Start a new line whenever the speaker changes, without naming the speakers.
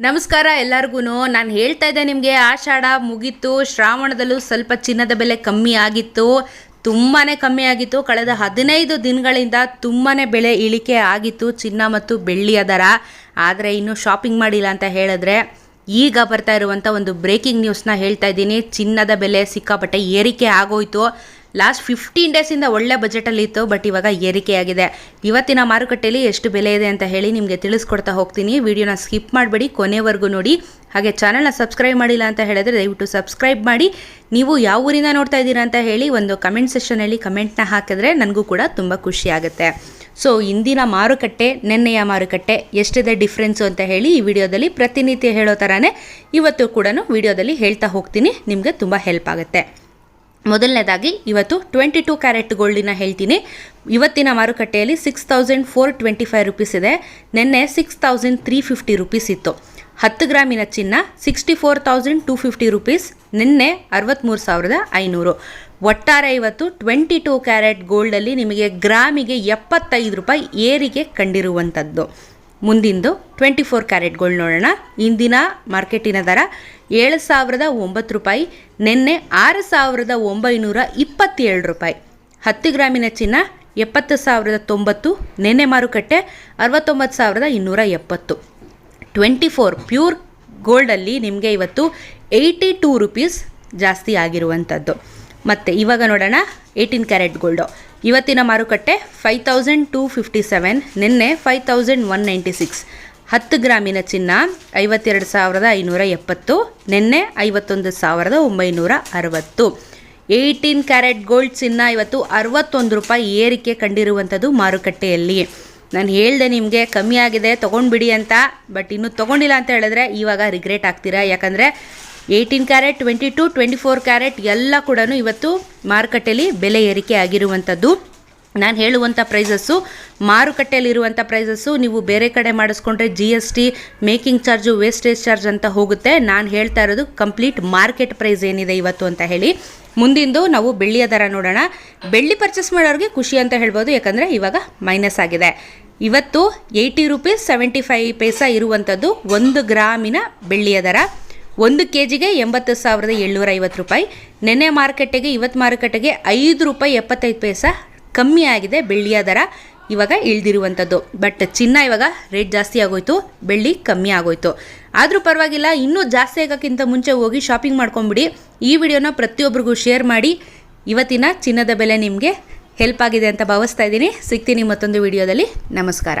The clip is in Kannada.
ನಮಸ್ಕಾರ ಎಲ್ಲರಿಗೂ ನಾನು ಹೇಳ್ತಾ ಇದ್ದೆ ನಿಮಗೆ ಆಷಾಢ ಮುಗೀತು. ಶ್ರಾವಣದಲ್ಲೂ ಸ್ವಲ್ಪ ಚಿನ್ನದ ಬೆಲೆ ಕಮ್ಮಿ ಆಗಿತ್ತು. ತುಂಬಾ ಕಮ್ಮಿ ಆಗಿತ್ತು. ಕಳೆದ ಹದಿನೈದು ದಿನಗಳಿಂದ ತುಂಬಾ ಬೆಲೆ ಇಳಿಕೆ ಆಗಿತ್ತು. ಚಿನ್ನ ಮತ್ತು ಬೆಳ್ಳಿಯ ದರ. ಆದರೆ ಇನ್ನೂ ಶಾಪಿಂಗ್ ಮಾಡಿಲ್ಲ ಅಂತ ಹೇಳಿದ್ರೆ, ಈಗ ಬರ್ತಾ ಇರುವಂಥ ಒಂದು ಬ್ರೇಕಿಂಗ್ ನ್ಯೂಸ್ನ ಹೇಳ್ತಾ ಇದ್ದೀನಿ. ಚಿನ್ನದ ಬೆಲೆ ಸಿಕ್ಕಾಪಟ್ಟೆ ಏರಿಕೆ ಆಗೋಯ್ತು. ಲಾಸ್ಟ್ ಫಿಫ್ಟೀನ್ ಡೇಸಿಂದ ಒಳ್ಳೆ ಬಜೆಟಲ್ಲಿ ಇತ್ತು ಬಟ್ ಇವಾಗ ಏರಿಕೆಯಾಗಿದೆ. ಇವತ್ತಿನ ಮಾರುಕಟ್ಟೆಯಲ್ಲಿ ಎಷ್ಟು ಬೆಲೆ ಇದೆ ಅಂತ ಹೇಳಿ ನಿಮಗೆ ತಿಳಿಸ್ಕೊಡ್ತಾ ಹೋಗ್ತೀನಿ. ವಿಡಿಯೋನ ಸ್ಕಿಪ್ ಮಾಡಬೇಡಿ, ಕೊನೆವರೆಗೂ ನೋಡಿ. ಹಾಗೆ ಚಾನಲ್ನ ಸಬ್ಸ್ಕ್ರೈಬ್ ಮಾಡಿಲ್ಲ ಅಂತ ಹೇಳಿದ್ರೆ ದಯವಿಟ್ಟು ಸಬ್ಸ್ಕ್ರೈಬ್ ಮಾಡಿ. ನೀವು ಯಾವ ಊರಿಂದ ನೋಡ್ತಾ ಇದ್ದೀರಾ ಅಂತ ಹೇಳಿ ಒಂದು ಕಮೆಂಟ್ ಸೆಷನಲ್ಲಿ ಕಮೆಂಟ್ನ ಹಾಕಿದ್ರೆ ನನಗೂ ಕೂಡ ತುಂಬ ಖುಷಿ ಆಗುತ್ತೆ. ಸೊ ಇಂದಿನ ಮಾರುಕಟ್ಟೆ, ನಿನ್ನೆಯ ಮಾರುಕಟ್ಟೆ ಎಷ್ಟಿದೆ ಡಿಫ್ರೆನ್ಸು ಅಂತ ಹೇಳಿ ಈ ವಿಡಿಯೋದಲ್ಲಿ ಪ್ರತಿನಿತ್ಯ ಹೇಳೋ ಥರನೇ ಇವತ್ತು ಕೂಡ ವಿಡಿಯೋದಲ್ಲಿ ಹೇಳ್ತಾ ಹೋಗ್ತೀನಿ. ನಿಮಗೆ ತುಂಬ ಹೆಲ್ಪ್ ಆಗುತ್ತೆ. ಮೊದಲನೇದಾಗಿ ಇವತ್ತು ಟ್ವೆಂಟಿ ಟೂ ಕ್ಯಾರೆಟ್ ಗೋಲ್ಡಿನ ಹೇಳ್ತೀನಿ. ಇವತ್ತಿನ ಮಾರುಕಟ್ಟೆಯಲ್ಲಿ six thousand four twenty five rupees ಇದೆ. ನಿನ್ನೆ six thousand three fifty rupees ಇತ್ತು. ಹತ್ತು ಗ್ರಾಮಿನ ಚಿನ್ನ sixty four thousand two fifty rupees ನಿನ್ನೆ ಅರವತ್ತ್ಮೂರು ಸಾವಿರದ ಐನೂರು. ಒಟ್ಟಾರೆ ಇವತ್ತು ಟ್ವೆಂಟಿ ಟೂ ಕ್ಯಾರೆಟ್ ಗೋಲ್ಡಲ್ಲಿ ನಿಮಗೆ ಗ್ರಾಮಿಗೆ ಎಪ್ಪತ್ತೈದು ರೂಪಾಯಿ ಏರಿಕೆ ಕಂಡಿರುವಂಥದ್ದು ಮುಂದಿಂದು ಟ್ವೆಂಟಿ ಫೋರ್ ಕ್ಯಾರೆಟ್ಗಳು ನೋಡೋಣ. ಇಂದಿನ ಮಾರ್ಕೆಟಿನ ದರ ಏಳು ಸಾವಿರದ ಒಂಬತ್ತು ರೂಪಾಯಿ, ನಿನ್ನೆ ಆರು ಸಾವಿರದ ಒಂಬೈನೂರ ಇಪ್ಪತ್ತೇಳು ರೂಪಾಯಿ. ಹತ್ತು ಗ್ರಾಮಿನ ಚಿನ್ನ ಎಪ್ಪತ್ತು ಸಾವಿರದ ತೊಂಬತ್ತು, ನಿನ್ನೆ ಮಾರುಕಟ್ಟೆ ಅರವತ್ತೊಂಬತ್ತು ಸಾವಿರದ ಇನ್ನೂರ ಎಪ್ಪತ್ತು. ಟ್ವೆಂಟಿ ಫೋರ್ ಪ್ಯೂರ್ ಗೋಲ್ಡಲ್ಲಿ ನಿಮಗೆ ಇವತ್ತು ಏಯ್ಟಿ ಟೂ ರುಪೀಸ್ ಜಾಸ್ತಿ ಆಗಿರುವಂಥದ್ದು. ಮತ್ತು ಇವಾಗ ನೋಡೋಣ ಏಯ್ಟೀನ್ ಕ್ಯಾರೆಟ್ ಗೋಲ್ಡು ಇವತ್ತಿನ ಮಾರುಕಟ್ಟೆ five thousand two fifty seven ನಿನ್ನೆ five thousand one ninety six ಹತ್ತು ಗ್ರಾಮಿನ ಚಿನ್ನ ಐವತ್ತೆರಡು ಸಾವಿರದ ಐನೂರ ಎಪ್ಪತ್ತು, ನಿನ್ನೆ ಐವತ್ತೊಂದು ಸಾವಿರದ ಒಂಬೈನೂರ ಅರವತ್ತು. ಏಯ್ಟೀನ್ ಕ್ಯಾರೆಟ್ ಗೋಲ್ಡ್ ಚಿನ್ನ ಇವತ್ತು ಅರವತ್ತೊಂದು ರೂಪಾಯಿ ಏರಿಕೆ ಕಂಡಿರುವಂಥದ್ದು ಮಾರುಕಟ್ಟೆಯಲ್ಲಿ. ನಾನು ಹೇಳ್ದೆ ನಿಮಗೆ ಕಮ್ಮಿ ಆಗಿದೆ, ತೊಗೊಂಡ್ಬಿಡಿ ಅಂತ ಬಟ್ ಇನ್ನೂ ತೊಗೊಂಡಿಲ್ಲ ಅಂತ ಹೇಳಿದ್ರೆ ಇವಾಗ ರಿಗ್ರೆಟ್ ಆಗ್ತೀರಾ? ಯಾಕಂದರೆ eighteen carat, twenty two, twenty four carat ಎಲ್ಲ ಕೂಡ ಇವತ್ತು ಮಾರುಕಟ್ಟೆಯಲ್ಲಿ ಬೆಲೆ ಏರಿಕೆ ಆಗಿರುವಂಥದ್ದು. ನಾನು ಹೇಳುವಂಥ ಪ್ರೈಸಸ್ಸು ಮಾರುಕಟ್ಟೆಯಲ್ಲಿರುವಂಥ ಪ್ರೈಸಸ್ಸು ನೀವು ಬೇರೆ ಕಡೆ ಮಾಡಿಸ್ಕೊಂಡ್ರೆ G S T making charge wastage charge ಅಂತ ಹೋಗುತ್ತೆ. ನಾನು ಹೇಳ್ತಾ ಇರೋದು ಕಂಪ್ಲೀಟ್ ಮಾರ್ಕೆಟ್ ಪ್ರೈಸ್ ಏನಿದೆ ಇವತ್ತು ಅಂತ ಹೇಳಿ. ಮುಂದಿಂದು ನಾವು ಬೆಳ್ಳಿಯ ದರ ನೋಡೋಣ. ಬೆಳ್ಳಿ ಪರ್ಚೇಸ್ ಮಾಡೋರಿಗೆ ಖುಷಿ ಅಂತ ಹೇಳ್ಬೋದು, ಯಾಕಂದರೆ ಇವಾಗ ಮೈನಸ್ ಆಗಿದೆ. ಇವತ್ತು eighty rupees seventy five paisa ಇರುವಂಥದ್ದು ಒಂದು ಗ್ರಾಮಿನ ಬೆಳ್ಳಿಯ ದರ. ಒಂದು ಕೆ ಜಿಗೆ ಎಂಬತ್ತು ಸಾವಿರದ ಏಳ್ನೂರ ಐವತ್ತು ರೂಪಾಯಿ. ನೆನ್ನೆ ಮಾರುಕಟ್ಟೆಗೆ, ಇವತ್ತು ಮಾರುಕಟ್ಟೆಗೆ ಐದು ರೂಪಾಯಿ ಎಪ್ಪತ್ತೈದು ಪೈಸ ಕಮ್ಮಿ ಆಗಿದೆ ಬೆಳ್ಳಿಯ ದರ. ಇವಾಗ ಇಳ್ದಿರುವಂಥದ್ದು ಬಟ್ ಚಿನ್ನ ಇವಾಗ ರೇಟ್ ಜಾಸ್ತಿ ಆಗೋಯ್ತು, ಬೆಳ್ಳಿ ಕಮ್ಮಿ ಆಗೋಯ್ತು. ಆದರೂ ಪರವಾಗಿಲ್ಲ, ಇನ್ನೂ ಜಾಸ್ತಿ ಆಗೋಕ್ಕಿಂತ ಮುಂಚೆ ಹೋಗಿ ಶಾಪಿಂಗ್ ಮಾಡ್ಕೊಂಬಿಡಿ. ಈ ವಿಡಿಯೋನ ಪ್ರತಿಯೊಬ್ಬರಿಗೂ ಶೇರ್ ಮಾಡಿ. ಇವತ್ತಿನ ಚಿನ್ನದ ಬೆಲೆ ನಿಮಗೆ ಹೆಲ್ಪ್ ಆಗಿದೆ ಅಂತ ಭಾವಿಸ್ತಾ ಇದ್ದೀನಿ. ಸಿಗ್ತೀನಿ ಮತ್ತೊಂದು ವಿಡಿಯೋದಲ್ಲಿ. ನಮಸ್ಕಾರ.